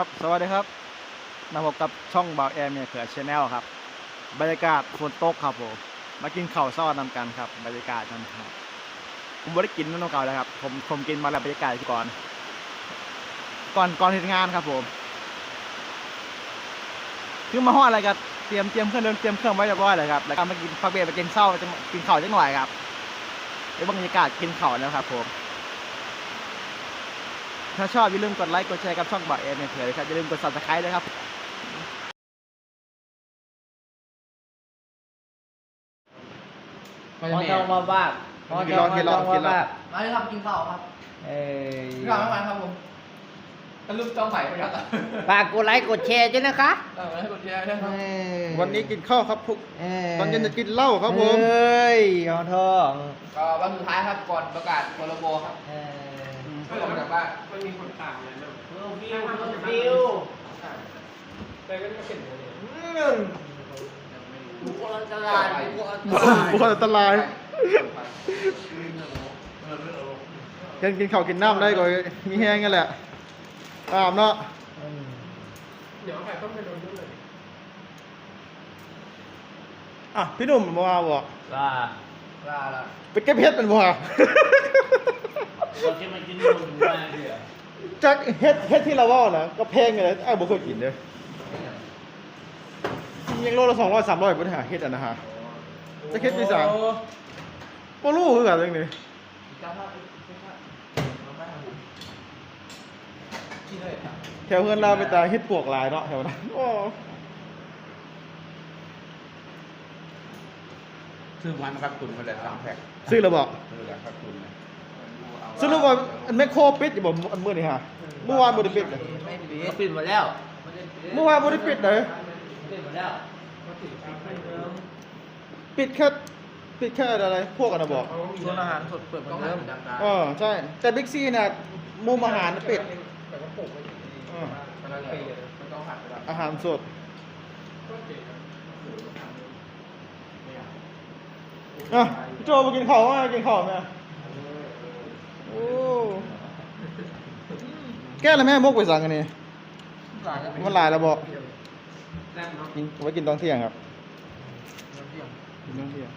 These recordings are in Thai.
ครับสวัสดีครับมาพบกับช่องบาวแอร์เมียเขือชแนลครับบรรยากาศฝนตกครับผมมากินข้าวซ้อนำกันครับบรรยากาศนั่นครับผมไม่ได้กินนั่นเก่าเลยครับผมผมกินมาแล้วบรรยากาศก่อน ก่อนก่อนทำงานครับผมคือมาห่ออะไรกันเตรียมเตรียมเครื่องเดินเตรียมเครื่องไว้เรียบร้อยเลยครับแล้วก็มากินพักเบรกไปกินเศร้าจะกินข้าวจังหน่อยครับในบรรยากาศกินข้าวนะครับผม ถ้าชอบอย่าลืมกดไลค์กดแชร์กับช่องบ่าวเอ็มเนี่ยเผื่อเลยครับอย่าลืมกด subscribe ด้วยครับก็มจะอมีจองมาบ้ากินลองกินลองกินลองมาเลยครับกินข้าวครับเอ้ยกินข้าวมาครับผมตะลุกจ้องไผ่ไปครับฝากกดไลค์กดแชร์ด้วยนะคะเออให้กดแชร์ด้วยครับวันนี้กินข้าวครับทุกตอนเย็นจะกินเหล้าครับผมเอ้ยเอาทองก็วันสุดท้ายครับก่อนประกาศพรบครับ เอ้ยเพื่อออกมาจากบ้านมันมีคนต่างเลยนะฟิวฟิวแต่ก็ไม่เป็นเลยบุคคลอันตรายบุคคลอันตบุคคลรายอันตรายกินกินข้าวกินน้ำได้ก็มีแห้งกันแหละตามเนาะอืมเดี๋ยวใครต้องไปโดนด้วยเลยอะพี่หนุ่มมาว่าบอกว่าลาละไปเก็บเห็ดเป็นบ่า เราจะมากินนมมาเดี๋ยวจากเห็ดเห็ดที่เราว่านะก็แพงเลยไอ้บุเคยกินเลยยังโลละสองร้อยสามร้อยปัญหาเห็ดอะนะฮะ จะเห็ดปีศาจ บ่รู้คือกันเรื่องนี้เจ้าภาพเจ้าภาพมาบ้านผมที่เลยครับแถวเพื่อนเราไปตาเฮ็ดปวกหลายเนาะแถวนั้นโอ้ซื้อวันครับคุณมาเลยสามแพ็คซื้อแล้วบอก ซื้อแล้วครับคุณนะ สรุปว่าอันแมคโครปิดอยู่บ่อันมื้อนี้ฮะเมื่อวานบ่ได้ปิดเลยไม่ปิดเขาปิดหมดแล้วเมื่อวานบ่ได้ปิดเลยปิดหมดแล้วปิดแค่ปิดแค่อะไร พวกกันนะบอกส่วนอาหารสดเปิดเหมือนเดิมเออใช่ แต่บิ๊กซีน่ะมุมอาหารน่ะปิดแต่ก็ปลูกไว้อยู่ดีเออมันต้องปีเลยมันต้องหัดไปแล้วอาหารสดก็เก๋ครับอะพี่โจมากินข้าวมากินข้าวแม่ โอ้แก้แล้วแม่มกไปสั่งกันนี่มันหลายแล้วบอกแรกเนาะกินไว้กินตอนเที่ยงครับกินตอนเที่ยง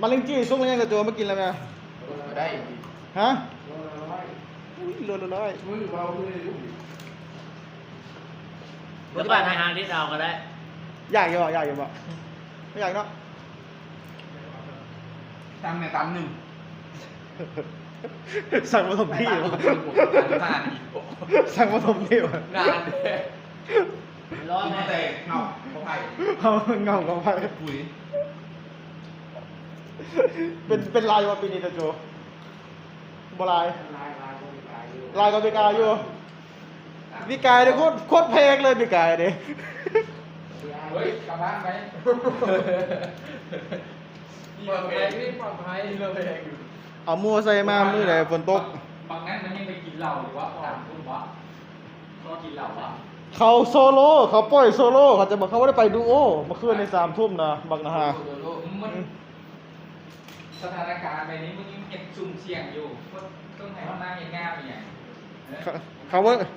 มาเล่งจี้ซุกเล่งกระโจมากินแล้วแม่ได้ฮะอุ้ยโลละร้อยมือเบามือลูกปัจจุบันอาหารที่เราก็ได้ อยากอยู่บ่อยากอยู่บ่ไม่อยากเนาะ ตั้งในตั้มหนึ่งสั่งมาถมที่วะนานอีกสั่งมาถมที่วะนานเลยร้อนกินไหมแต่เงาเขาไผ่เอาเงาของไปปุ๋ยเป็นเป็นลายว่าปีนี้ตะโจบลายลายลายก็มีลายอยู่ลายก็ปีกายอยู่ปีกายเนี่ยโคตรโคตรเพลงเลยปีกายเนี่ยเฮ้ยกลับบ้านไหม ปลอดภัยนี่ปลอดภัยเราแพงอยู่เอามัวใส่มามือไหนฝนตก บางนั้นมันยังไปกินเหล้าหรือว่าตามคุณวะก็กินเหล้าวะเขาโซโล่เขาปล่อยโซโล่เขาจะบอกเขาว่าได้ไปดูโอเมื่อคืนในสามทุ่มนะบักนะฮะมันสถานการณ์แบบนี้มึงยังเห็นซุ่มเสี่ยงอยู่ก็ต้องให้มันมาเห็นงามอย่างเขาเขาว่าฮะ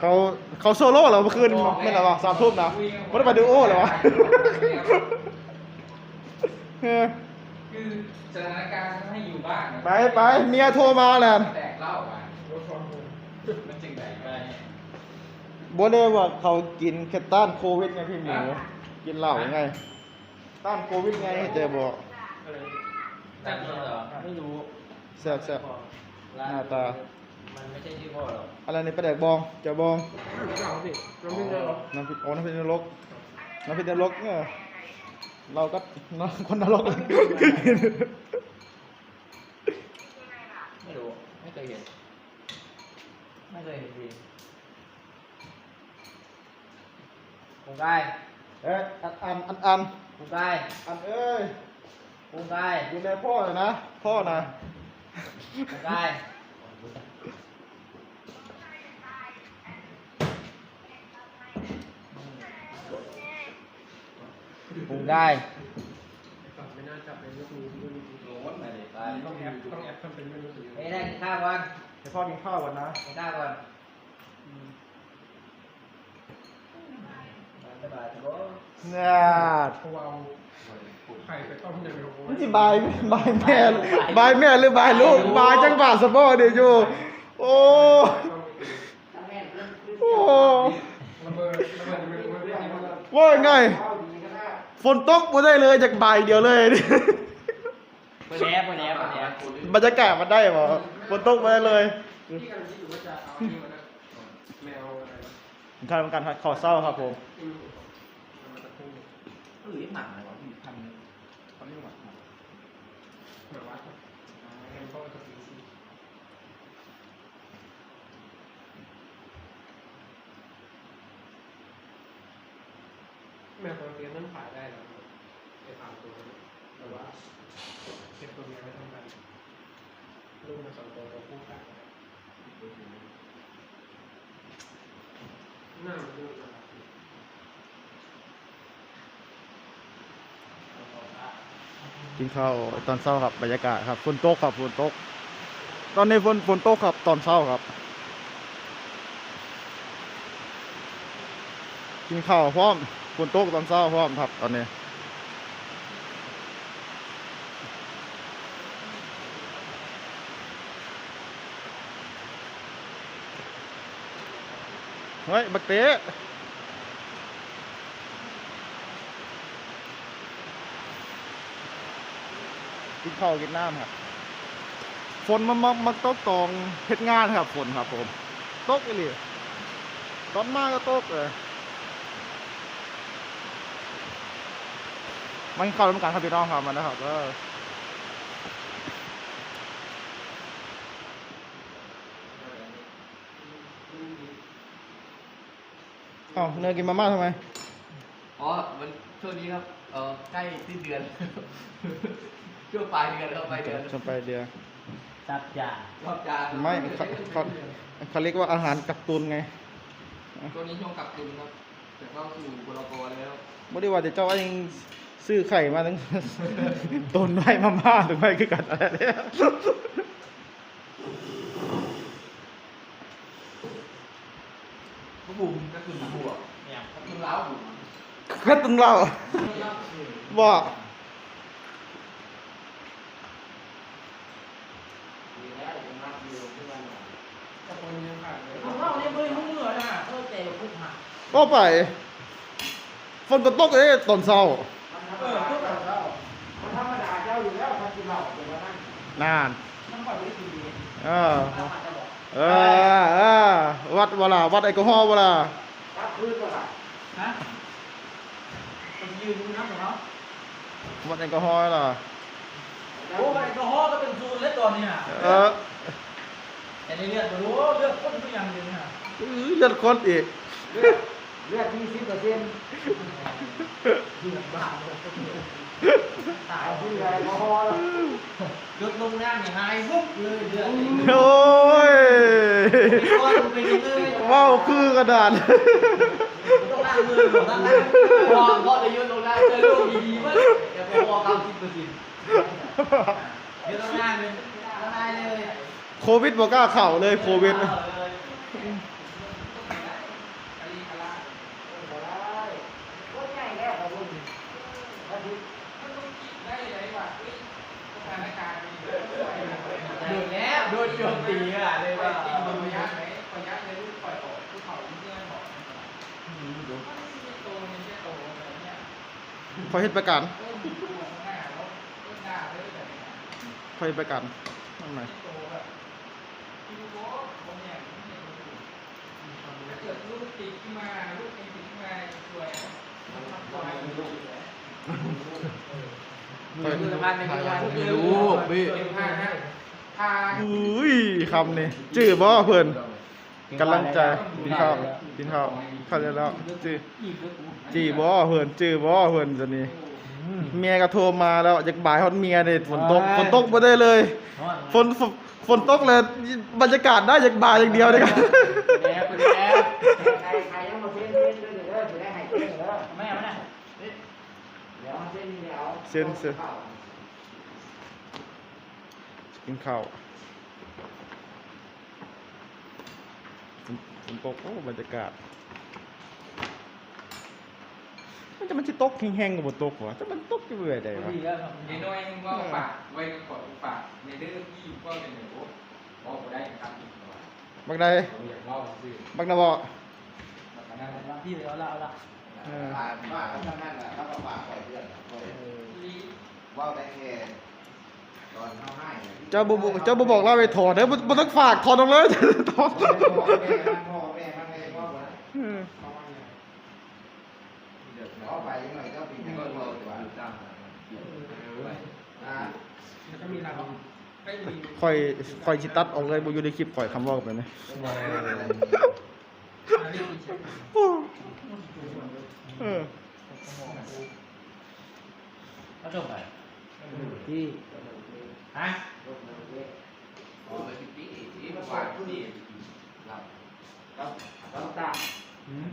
เขาเขาโซโล่เหรอเมื่อคืนไม่หรอวะสามทุ่มนะไม่ได้ไปดูโอเหรอวะเออคือสถานการณ์ให้อยู่บ้านไปไปเมียโทรมาแหละแตกเหล้าอะมันจึงไหนไปบัวเล่ว่าเขากินแค่ต้านโควิดไงพี่หมูกินเหล้าไง ต้านโควิดไงเจ๊บอกแต่นี่เหรอไม่รู้แซ่บแซ่บ หน้าตา มันไม่ใช่ชื่อพ่อหรอกอะไรในประแดกบองเจะบองเก่าสิเราไม่ได้หรอกน้ำพริกโอ้น้ำพริกนรกน้ำพริกนรกเนี่ยเราก็เนอะคนนรกเลยไม่รู้ไม่เคยเห็นไม่เคยเห็นจริงกุ้งไก่เอ๊ะอันอันอันอันกุ้งไก่อันเอ้ยกุ้งไก่ดูแลพ่อหน่อยนะ พ่อนะ กุ้งไก่กุ้งไก่ไม่น่าจับเลยยกมือโดนอะไรไปต้องแอปต้องแอปทำเป็นไม่รู้สึกไม่ได้กินข้าวก่อนเดี๋ยวพ่อกินข้าวก่อนนะกินข้าวก่อน สบายสบายเนี่ยเพราะว่าเอาไข่ไปต้มอย่างเดียวมันสิบายบายแม่บายแม่หรือบายลูกบายจังบาทสะบอเดี๋ยวอยู่โอ้โอ้ระเบิดระเบิดจะเป็นตัวที่มันว่าไงฝนตกบ่ได้เลยจากบ่ายเดียวเลยไปแล้วไปแล้วไปแล้วบรรยากาศมันได้บ่ฝนตกบ่ได้เลย ผมทำการขอเศร้าครับผมอืมเอามาตะคุ่มเออหมักเลยวะพี่ทำเขาเรียกว่าแบบว่าเห็นเขาจะสีสีแมตัวเตี้ยนั่นขายได้แล้วไอ้สามตัวแต่ว่าเก็บตัวเมียไว้ทำกันลูกมันสองตัวตัวคู่กัน น้ามันดูน่ารักดีกินข้าวตอนเช้าครับบรรยากาศครับฝนตกครับฝนตก ตอนนี้ฝนฝนตกครับตอนเช้าครับ กินข้าวพร้อมฝนตกตอนเช้าพร้อมครับตอนนี้ เฮ้ย บักเตะกินข้าวกินน้ำครับ ฝนมันมักมักตกตองเพชรงานครับ ฝนครับผมตกอีหลีตอนมาก็ตกเลยมันเข้าร่วมกันครับพี่น้องครับมันนะครับก็ อ้าเนยกินมาม่าทำไม อ๋อมันช่วงนี้ครับเออใกล้สิ้นเดือนช่วงปลายเดือนแล้วปลายเดือนชมไปเดียวจับจ่าชอบจานไม่เขาเขาเขาเรียกว่าอาหารกับตุนไงตัวนี้ช่วงกลับตุนครับจะเข้าสู่บลกแล้วไม่ได้ว่าจะเจ้าเองซื้อไข่มาตั้งตุนไว้มาม่าถึงไม่คือกันอะไรเนี่ย พวกบุ๋มก็คือบุ๋มเนี่ยก็คือเล้าบุ๋มแค่ตุนเราบอกแต่คนยังขาดเลยเราเนี่ยไม่รู้เมื่อนะเออแต่พุกหักก็ไปฝนก็ตกเลยตอนเช้าเออพุกหักมันธรรมดาเจ้าอยู่แล้วมันกินเหล้าเป็นว่านั่งนานมันก่อนไม่ดีเออเราอาจจะบอก เออเออวัดเวลาวัดแอลกอฮอล์เวลารับพื้นก็ได้ฮะมันยืนดูน้ำของเขาวัดแอลกอฮอล์ล่ะโอ้ยกระห้อก็เป็นซูนแล้วตอนนี้เออแต่ในเลือดรู้เลือดข้นทุกอย่างเลยนะอื้อเลือดคนอีกเลือดเลือดที่สิบเปอร์เซ็นต์เลือดบ้าเลย ตายเอาที่ที่ไหไรนก็พอแล้วยกลงน้ำอย่างไรวุบเลยเลือดโอ้ยก้อนไปเลยว้าวคือกระดาษต้องล้างมือหมดล้างล้างพอพอจะยกลงได้เจอลูกดีๆมั้ยแต่พอเก้าสิบเปอร์เซ็นต์ยกลงน้ำเลยละลายเลย โควิดบอกกล้าเข่าเลยโควิด สถานการณ์ โด นแล้วโดนโจมตีอะเลยว่าจริงมันระยะไหนระยะในรูปปล่อยออกภูเขาเพื่อนบอกโตนี่แค่โตอะไรเนี่ยขอเฮ็ดประกันเริ่มดูข้างหน้าแล้วต้นด่าเลยแบบนี้ขอเฮ็ดประกันทำไมโตแบบคิวโบผมอย่างนี้เนี่ยถ้าเกิดลูกติดขึ้นมาลูกติดขึ้นมาสวยมันทำลายลูกมือมือมันเป็นมือมันรู้พี่ เป็นผ้าฮะ ผ้าอุ้ยคำนี่จื้อบ่เพิ่นกำลังใจกินข้าวกินข้าวเข้าใจแล้วจื้อจีบ่เพิ่นจื้อบ่เพิ่นตัวนี้เมียก็โทรมาแล้วอยากบ่ายฮอดเมียนี่ฝนตกฝนตกบ่ได้เลยฝนฝนฝนตกเลยบรรยากาศได้อยากบ่ายอย่างเดียวเลยครับแล้วเป็นแล้วใครใครยังมาเส้นเส้นเดี๋ยวจะได้หายเส้นเหรอไม่เอาไม่เดี๋ยวเส้นเดี๋ยวเส้นเส้น กินข้าวฝนฝนตกโอ้บรรยากาศ มันจะมันจะตกแห้งๆกับบนตกวะแต่มันตกอยู่เรื่อยได้วะดีแล้วครับในน้อยมึงก็ฝากไว้กับขอฝากในเรื่องที่ก็เป็นหนูบอกกูได้ครับอีกหน่อยบักใดเราอยากเล่าซื่อบักนะบ่แบบนั้นบางที่เอาละเอาละเออ ว่าว่าเขาทำนั่นแหละเขาก็ฝากไว้เพื่อนเว้ยลีว่าได้แค่ตอน เข้าให้นี่ยเจ้าบ่บอกเจ้าบ่บอกเล่าไปถอดเด้อบ่บ่ต้องฝากถอดออกเลยถอดพ่อแม่มันพ่อแม่มันไม่พ่อมันเออเอาไปยังไงก็ปีนี้ก็รอดีกว่าอ่าแล้วก็มีเราไม่มีค่อยค่อยสิตัดออกเลยบ่อยู่ในคลิปข่อยคำเว้าไปนะอารีเช็คเออแล้วจบไปที่ ฮะเอาไปที่ปีที่ฝากที่เราครับต้องตา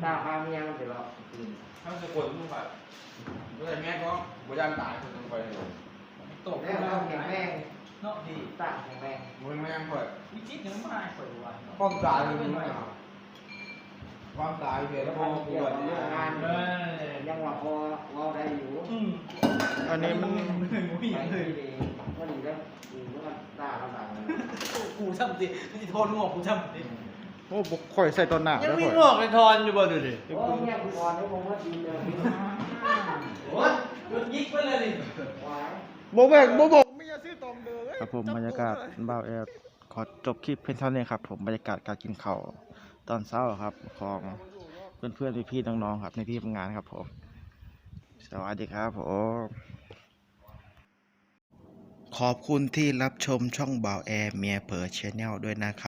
ตาพาเมียมันเดี๋ยวเราถ้าจะกดมึงแบบเมื่อแม่ก็บริยานตายคนนึงไปเลยตกแม่ต้องแข็งแรงเนาะดีตาแข็งแรงมึงแม่งเปิดวิจิตรยังไม่เปิดวันความตายมึงไม่เอา ความตายเกิดแล้วพออเกี่เกิยวดเนี่ยงานยังว่าพอเราได้อยู่อันนี้มันผู้หญิงเลยก็ดีแล้วดีเมื่อตาเราต่างเลยกูทำสิมันจะโทนงอกกูทำสิโอ้บ่ข่อยใส่ตอนหน้ายังแล้วมีข่งอกในทอนอยู่บ่ดูดิโอ้เนี่ยคุณพรนี่คงว่าดีเลยโอ้ยโดนยิกไปเลยดิหวานบ่แบกบ่บอกไม่อยากซื้อตอมเด้อครับผมบรรยากาศบ่าวแอร์ขอจบคลิปเพียงเท่านี้ครับผมบรรยากาศการกินข้าว ตอนเช้าครับของเพื่อนๆพี่ๆน้องๆครับ ในที่ทำงานครับผม สวัสดีครับผมขอบคุณที่รับชมช่องบ่าวแอร์เมียเผอชแนลด้วยนะครับ